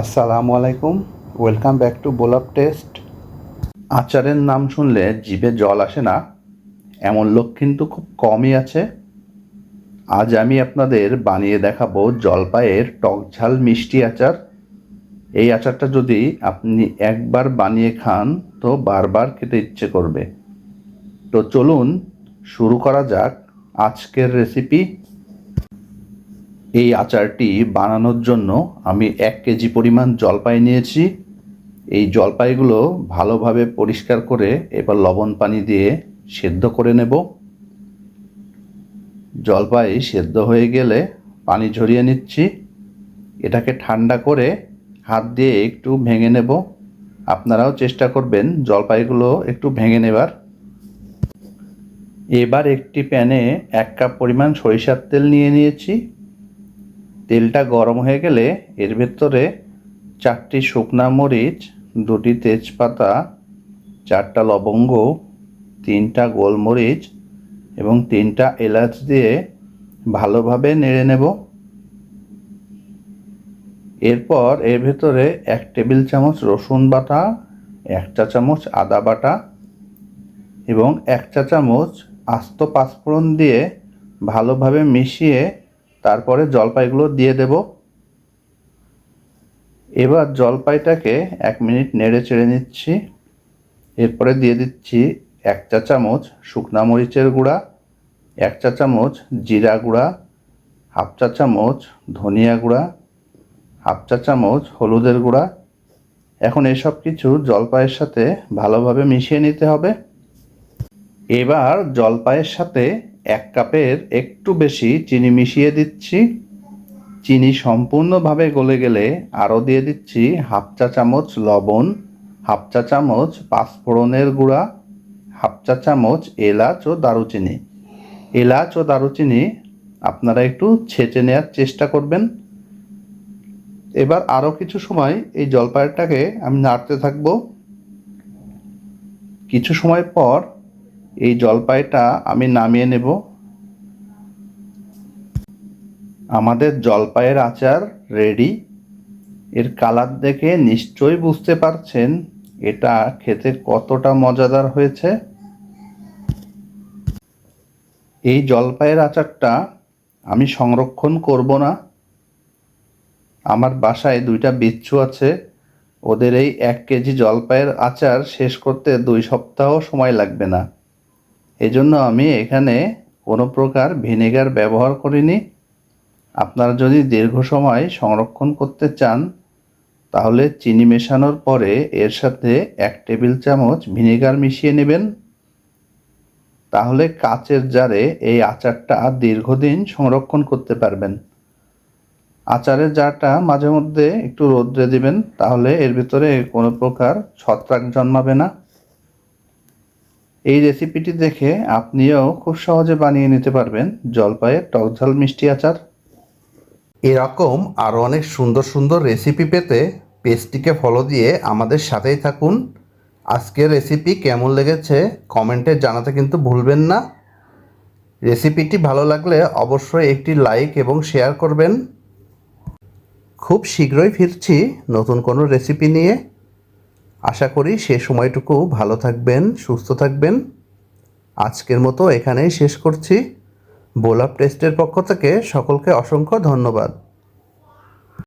আসসালামু আলাইকুম। Welcome back to বোলাপ টেস্ট আচারের নাম শুনলে জিভে জল আসে না। এমন লোক কিন্তু খুব কমই আছে। আজ আমি আপনাদের বানিয়ে দেখাবো জলপাইয়ের টক ঝাল মিষ্টি আচার। এই আচারটা যদি আপনি একবার বানিয়ে খান, তো বারবার খেতে ইচ্ছে করবে। তো চলুন শুরু করা যাক আজকের রেসিপি এই আচারটি বানানোর জন্য আমি এক কেজি পরিমাণ জলপাই নিয়েছি। এই জলপাইগুলো ভালোভাবে পরিষ্কার করে এবার লবণ পানি দিয়ে সেদ্ধ করে নেব। জলপাই সেদ্ধ হয়ে গেলে পানি ঝরিয়ে নিচ্ছি। এটাকে ঠান্ডা করে হাত দিয়ে একটু ভেঙে নেব। আপনারাও চেষ্টা করবেন জলপাইগুলো একটু ভেঙে নেবার। এবার একটি প্যানে এক কাপ পরিমাণ সরিষার তেল নিয়ে নিয়েছি। তেলটা গরম হয়ে গেলে এর ভেতরে চারটি শুকনা মরিচ, দুটি তেজপাতা, চারটা লবঙ্গ, তিনটা গোলমরিচ এবং তিনটা এলাচ দিয়ে ভালোভাবে নেড়ে নেব। এরপর এর ভেতরে এক টেবিল চামচ রসুন বাটা, এক চা চামচ আদা বাটা এবং এক চা চামচ আস্ত পাঁচফোড়ন দিয়ে ভালোভাবে মিশিয়ে তারপরে জলপাইগুলো দিয়ে দেব। এবার জলপাইটাকে এক মিনিট নেড়ে চেড়ে নিচ্ছি। এরপরে দিয়ে দিচ্ছি এক চা চামচ শুকনা মরিচের গুঁড়া, এক চা চামচ জিরা গুঁড়া, হাফ চা চামচ ধনিয়া গুঁড়া, হাফ চা চামচ হলুদের গুঁড়া। এখন এসব কিছু জলপাইয়ের সাথে ভালোভাবে মিশিয়ে নিতে হবে। এবার জলপাইয়ের সাথে এক কাপের একটু বেশি চিনি মিশিয়ে দিচ্ছি। চিনি সম্পূর্ণভাবে গলে গেলে আরও দিয়ে দিচ্ছি হাফ চা চামচ লবণ, হাফ চা চামচ পাঁচফোড়নের গুঁড়া, হাফ চা চামচ এলাচ ও দারুচিনি। এলাচ ও দারুচিনি আপনারা একটু ছেঁচে নেওয়ার চেষ্টা করবেন। এবার আরও কিছু সময় এই জলপাইটাকে আমি নাড়তে থাকব। কিছু সময় পর এই জলপাইটা আমি নামিয়ে নেব। আমাদের জলপাইয়ের আচার রেডি এর কালার দেখে নিশ্চয়ই বুঝতে পারছেন এটা খেতে কতটা মজাদার হয়েছে। এই জলপাইয়ের আচারটা আমি সংরক্ষণ করব না। আমার বাসায় দুইটা বিচ্ছু আছে। ওদের এই এক কেজি জলপাইয়ের আচার শেষ করতে দুই সপ্তাহ সময় লাগবে না। এজন্য আমি এখানে কোনো প্রকার ভিনেগার ব্যবহার করিনি। আপনারা যদি দীর্ঘ সময় সংরক্ষণ করতে চান, তাহলে চিনি মেশানোর পরে এর সাথে এক টেবিল চামচ ভিনেগার মিশিয়ে নেবেন। তাহলে কাচের জারে এই আচারটা দীর্ঘদিন সংরক্ষণ করতে পারবেন। আচারের জারটা মাঝে মধ্যে একটু রোদ্রে দিবেন, তাহলে এর ভিতরে কোনো প্রকার ছত্রাক জন্মাবে না। এই রেসিপিটি দেখে আপনিও খুব সহজে বানিয়ে নিতে পারবেন জলপাইয়ের টকঝাল মিষ্টি আচার। এরকম আরও অনেক সুন্দর সুন্দর রেসিপি পেতে পেজটিকে ফলো দিয়ে আমাদের সাথেই থাকুন। আজকের রেসিপি কেমন লেগেছে কমেন্টে জানাতে কিন্তু ভুলবেন না। রেসিপিটি ভালো লাগলে অবশ্যই একটি লাইক এবং শেয়ার করবেন। খুব শীঘ্রই ফিরছি নতুন কোনো রেসিপি নিয়ে। আশা করি সে সময়টুকু ভালো থাকবেন, সুস্থ থাকবেন। আজকের মতো এখানেই শেষ করছি। বোলাপ টেস্টের পক্ষ থেকে সকলকে অসংখ্য ধন্যবাদ।